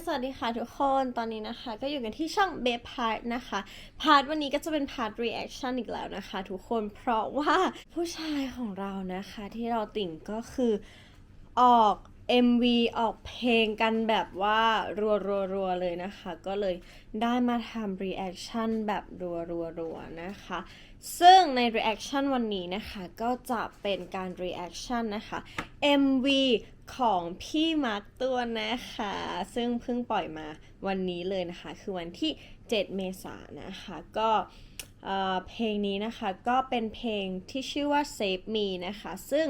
สวัสดีค่ะทุกคนตอนนี้นะคะ ก็อยู่กันที่ช่องเบฟพาร์ทนะคะพาร์ทวันนี้ก็จะเป็นพาร์ทรีแอคชั่นอีกแล้วนะคะทุกคนเพราะว่าผู้ชายของเรานะคะ ที่เราติ่งก็คือออก MV ออกเพลงกันแบบว่ารัวๆๆเลยนะคะ ก็เลยได้มาทำรีแอคชั่นแบบรัวๆๆนะคะ ซึ่งใน reaction วันนี้นะคะ ก็จะเป็นการ reaction นะคะ MV ของพี่มาร์ตัวนะคะ ซึ่งเพิ่งปล่อยมาวันนี้เลยนะคะ คือวันที่ 7 เมษายนนะคะ ก็เอ่อเพลงนี้นะคะก็เป็นเพลงที่ชื่อว่า Save Me นะคะ ซึ่ง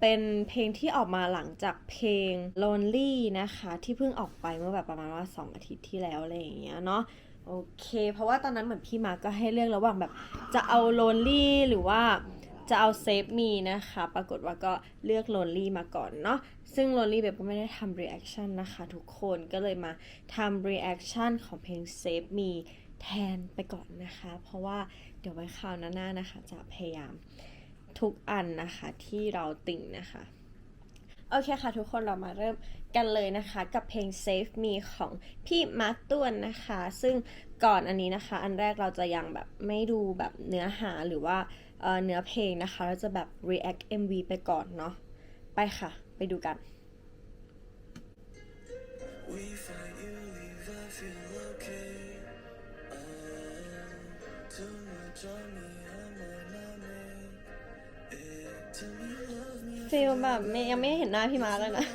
เป็นเพลงที่ออกมาหลังจากเพลง Lonely นะคะ ที่เพิ่งออกไปเมื่อแบบประมาณว่า 2 อาทิตย์ที่แล้วอะไรอย่างเงี้ยเนาะโอเค เพราะว่าตอนนั้นเหมือนพี่มาก็ให้เลือกระหว่างแบบ จะเอา Lonely หรือว่าจะเอา Save Me นะคะ ปรากฏว่าก็เลือก Lonely มาก่อนเนาะซึ่ง Lonely แบบก็ไม่ได้ทำ reaction นะคะทุกคนก็เลยมาทำ reaction ของเพลง Save Me แทนไปก่อนนะคะ เพราะว่าเดี๋ยวไว้คราวหน้าๆนะคะ จะพยายาม ทุกอันนะคะที่เราติ่งนะคะ โอเคค่ะทุกคนเรามาเริ่มกันเลยนะคะ กับเพลง Save Me ของพี่มาร์คต้วนนะคะ ซึ่งก่อนอันนี้นะคะ อันแรกเราจะยังแบบไม่ดูแบบเนื้อหาหรือว่าเอ่อเนื้อเพลงนะคะ เราจะแบบ react MV ไปก่อนเนาะไปค่ะ ไปดูกัน We fight, you leave, I feel okay. Uh, too much on ฟีลแบบไม่ยังไม่เห็นหน้าพี่มาร์คเลยนะ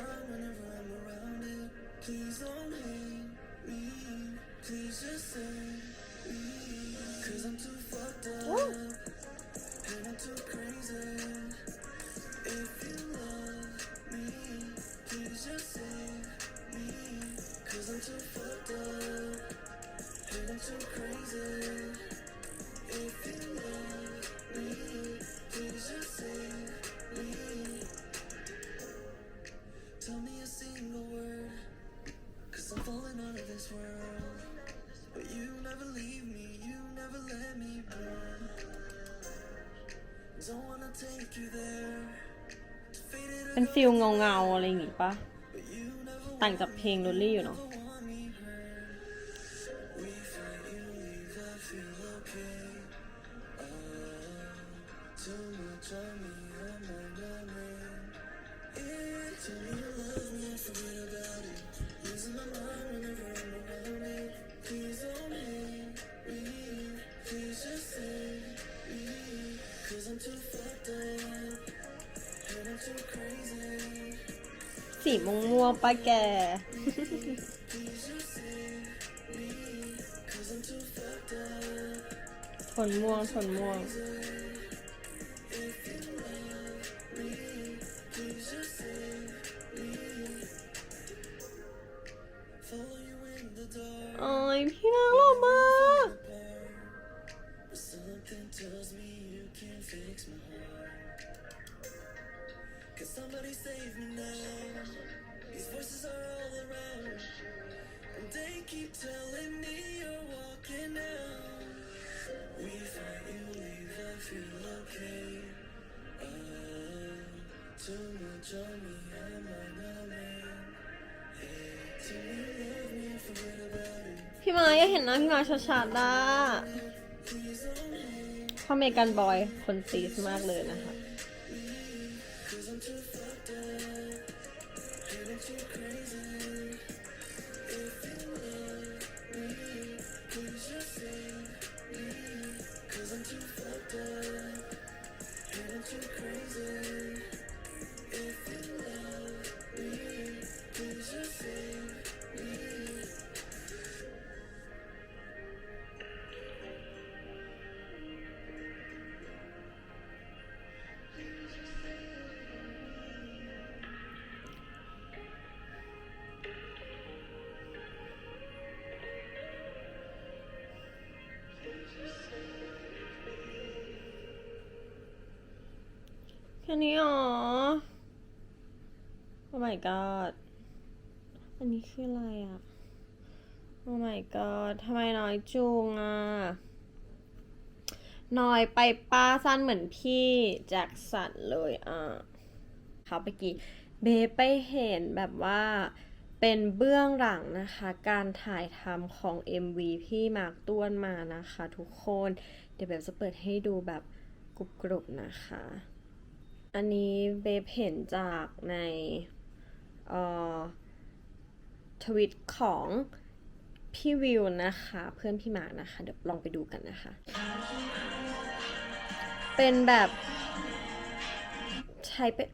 เป็นฟิลเงาเงาอะไรอย่างงี้ปะ but you never ต่างจากเพลง Lonely อยู่เนาะ สีม่วงม่วงๆปะแก ทนม่วงทนม่วง Follow you in the dark. โอ้ยพี่นางหล่อมาก Cause somebody save me now. These voices are all around. And they keep telling me you're walking out. We fight, you leave, I feel okay. Uh, too much on me, I'm on my man. Hey, tell you love me, forget about it. พี่มาอยากเห็นหน้าพี่มาชัดๆนะพ่อเมกันบอย คนซีสมากเลยนะคะ แค่นี้หรอ Oh my god อันนี้คืออะไรอะ Oh my god ทำไมน้อยจุงอะน้อยไปป้าสั้นเหมือนพี่แจ็คสันเลยอะเขาเมื่อกี้เบไปเห็นแบบว่าเป็นเบื้องหลังนะคะ การถ่ายทำของ MV พี่มาร์คต้วนมานะคะ ทุกคน เดี๋ยวแบบจะเปิดให้ดูแบบกรุบๆนะคะ อันนี้เบฟเห็นจากในอ่อทวิตของพี่วิวนะคะ เพื่อนพี่มาร์คนะคะ เดี๋ยวลองไปดูกันนะคะ เป็นแบบใช้เป็น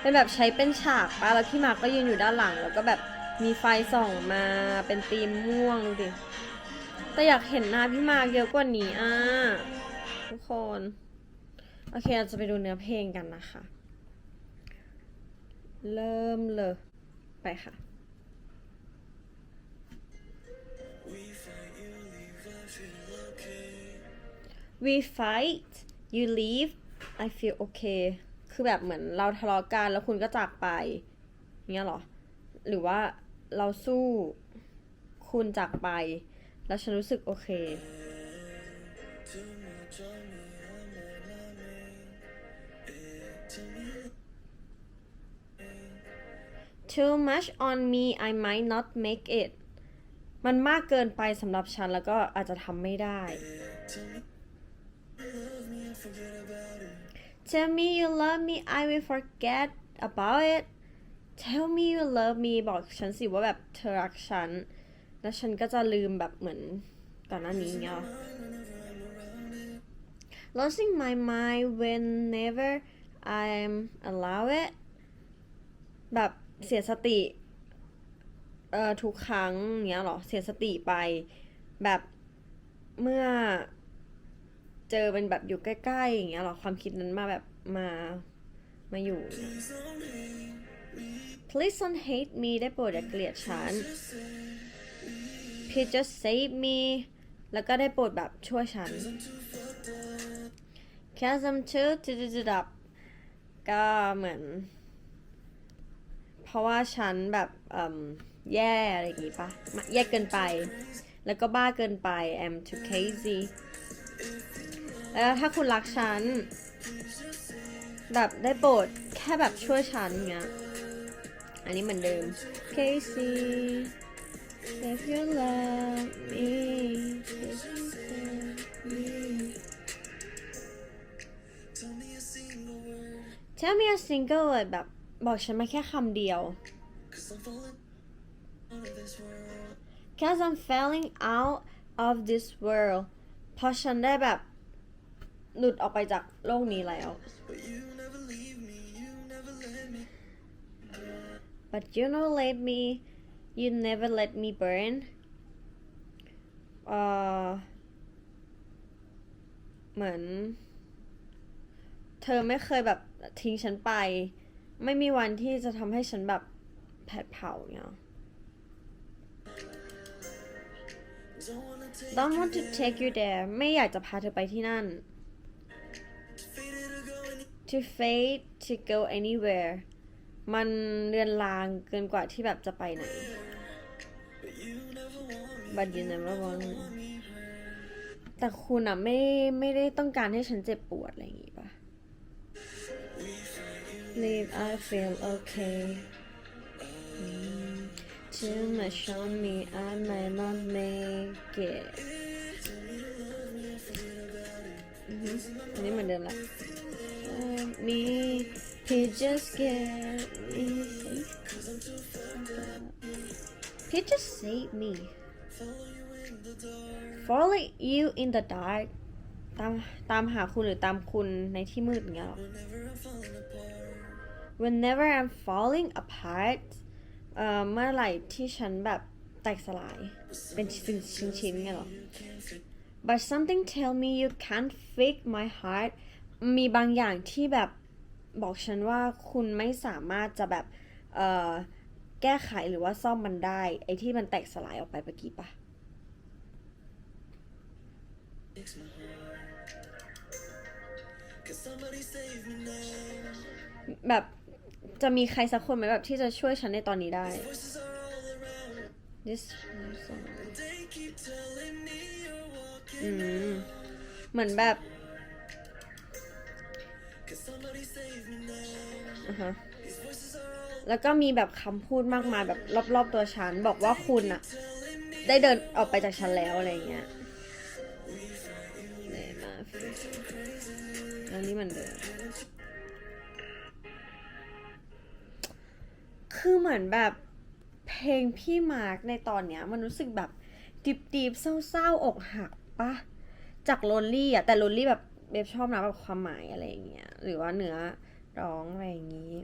เป็นแบบใช้เป็นฉากปะแล้วพี่มาร์คก็ยืนอยู่ด้านหลัง แล้วก็แบบมีไฟส่องมาเป็นธีมม่วงดูดิแต่อยากเห็นหน้าพี่มาร์คเยอะกว่านี้อะ ทุกคน โอเคเราจะไปดูเนื้อเพลงกันนะคะ เริ่มเลย ไปค่ะ We fight, you leave, I feel we fight you leave I feel okay. okay คือแบบเหมือนเราทะเลาะกันแล้วคุณก็จากไปเงี้ยเหรอ หรือว่าเราสู้คุณจากไป แล้วฉันรู้สึกโอเค Too too much on me I might not make it มันมากเกินไปสำหรับฉันแล้วก็อาจจะทำไม่ได้ Tell me you love me I will forget about it Tell me you love me บอกฉันสิว่าแบบเธอรักฉัน แล้วฉันก็จะลืมแบบเหมือนก่อนหน้านี้เงี้ย Losing my mind whenever I'm allow it แบบเสียสติเอ่อทุกครั้งเงี้ยหรอ เสียสติไปแบบเมื่อเจอเป็นแบบอยู่ใกล้ๆอย่างเงี้ยหรอ ความคิดนั้นมาแบบมามาอยู่ Please don't hate me ได้โปรดอย่าเกลียดฉัน Please just save me แล้วก็ได้โปรดแบบช่วยฉัน Cause I'm too to do up ก็เหมือน เพราะว่าฉันแบบแย่อะไรอย่างงี้ปะแย่เกินไป แล้วก็บ้าเกินไป I'm too crazy แล้วถ้าคุณรักฉัน แบบได้โปรดแค่แบบช่วยฉันเงี้ย อันนี้เหมือนเดิม Casey if you love me Tell me a single word แบบบอกฉันมาแค่คำเดียว cause I'm falling out of this world. Cause I'm falling out of this world เพราะฉันได้แบบ หลุดออกไปจากโลกนี้แล้ว But you never leave me, you never let me. but you never let me you never let me burn เอ่อเหมือน เธอไม่เคยแบบ ทิ้งฉันไป ไม่มีวันที่จะทำให้ฉันแบบแผดเผาเงี้ย Don't want to take you there ไม่อยากจะพาเธอไปที่นั่น to fade to go anywhere มันเรือนรางเกินกว่าที่แบบจะไปไหน But you never want แต่คุณอะไม่ไม่ได้ต้องการให้ฉันเจ็บปวดอะไรอย่างงี้ปะ We leave, I feel okay Mm, Too much on me I might not make it อันนี้เหมือนเดิมละ Let me he just get me safe Please just save me follow you in the dark. in the dark ตามตามหาคุณหรือตามคุณในที่มืดอย่างเงี้ยหรอ Whenever I'm falling Whenever I'm falling apart. apart เอ่อเมื่อไหร่ที่ฉันแบบแตกสลาย เป็นชิ้นชิ้นชิ้นๆไงเหรอ But something tell me you can't fix my heart มีบางอย่างที่แบบบอกฉันว่าคุณไม่สามารถจะแบบเอ่อแก้ไขหรือว่าซ่อมมันได้ ไอ้ที่มันแตกสลายออกไปเมื่อกี้ปะ Fix my heart. Can somebody save me now? แบบ จะมีใครสักคนไหมแบบที่จะช่วยฉันในตอนนี้ได้ This อืม เหมือนแบบอะฮะแล้วก็มีแบบคำพูดมากมายแบบรอบๆตัวฉัน บอกว่าคุณอะได้เดินออกไปจากฉันแล้วอะไรเงี้ยเลยมาแล้วนี่มันเดิน คือเหมือนแบบเพลงพี่มาร์กในตอนเนี้ย มันรู้สึกแบบดิบดิบๆเศร้าๆอกหักปะจากโรลลี่อะแต่โรลลี่แบบเบบชอบนะแบบความหมายอะไรอย่างเงี้ยหรือว่าเนื้อร้องอะไรอย่างงี้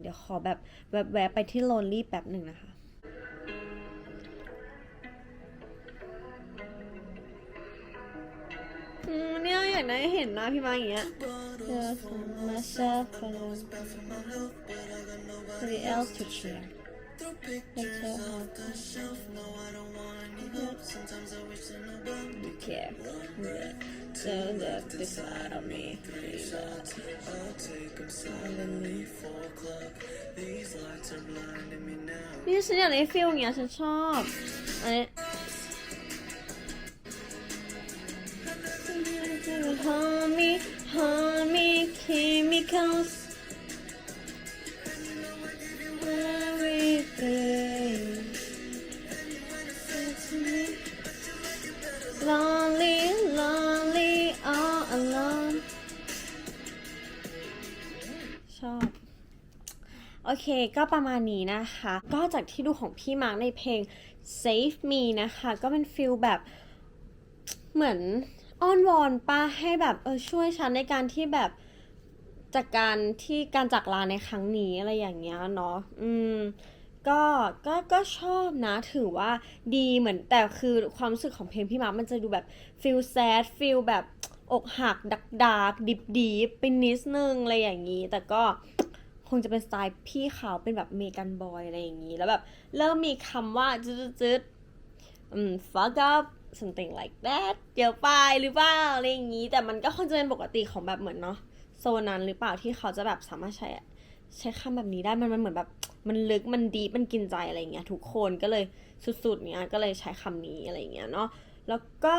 เดี๋ยวขอแบบแวบๆไปที่โรลลี่แป๊บหนึ่งนะคะเนี่ยอยากได้เห็นหน้าพี่มาอย่างเงี้ย Nobody else to share Like so hard to care So that this side of me I'll take them silently. Four o'clock. These lights are blinding me now. นี่ฉันอยากได้ฟิลอย่างเงี้ยฉันชอบอันนี้ Hold me, อเค ก็ประมาณนี้นะคะ ก็จากที่ดูของพี่มาร์กในเพลง Save Me นะคะ ก็เป็นฟิลแบบเหมือนอ้อนวอนป้าให้แบบเออช่วยฉันในการที่แบบจากการที่การจากลาในครั้งนี้อะไรอย่างเงี้ยเนาะ อืม ก็ ก็ ก็ชอบนะ ถือว่าดีเหมือนแต่คือความรู้สึกของเพลงพี่มาร์คมันจะดูแบบฟิลแซดฟิลแบบอกหักดักดักดิบดีไปนิดนึงอะไรอย่างนี้ แต่ก็ คงจะเป็นสไตล์พี่เขาเป็นแบบเมกันบอยอะไรอย่างนี้ แล้วแบบเริ่มมีคำว่าจืดจืดๆอืม fuck up something like that เดี๋ยวไปหรือเปล่าอะไรอย่างนี้ แต่มันก็คงจะเป็นปกติของแบบเหมือนเนาะโซนนั้นหรือเปล่าที่เขาจะแบบสามารถใช้ใช้คำแบบนี้ได้มันมันเหมือนแบบมันลึกมันดีมันกินใจอะไรเงี้ยทุกคนก็เลยสุดๆเนี้ยก็เลยใช้คำนี้อะไรเงี้ยเนาะแล้วก็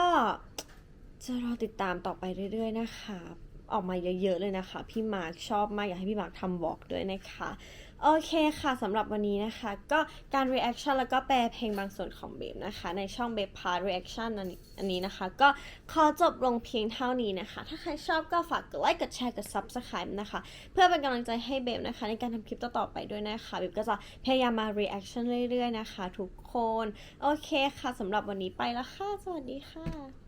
จะรอติดตามต่อไปเรื่อยๆนะคะ ออกมาเยอะๆเลยนะคะ พี่มาร์คชอบมาก อยากให้พี่มาร์คทำวอล์กด้วยนะคะ โอเคค่ะสำหรับวันนี้นะคะ ก็การ reaction แล้วก็แปลเพลงบางส่วนของเบฟนะคะ ในช่องเบฟพาร์ reaction อันนี้อันนี้นะคะ ก็ขอจบลงเพียงเท่านี้นะคะ ถ้าใครชอบก็ฝากกดไลค์กดแชร์กด subscribe นะคะ เพื่อเป็นกำลังใจให้เบฟนะคะ ในการทำคลิปต่อๆไปด้วยนะคะเบฟก็จะพยายามมา reaction เรื่อยๆนะคะ ทุกคน โอเคค่ะสำหรับวันนี้ไปแล้วค่ะ สวัสดีค่ะ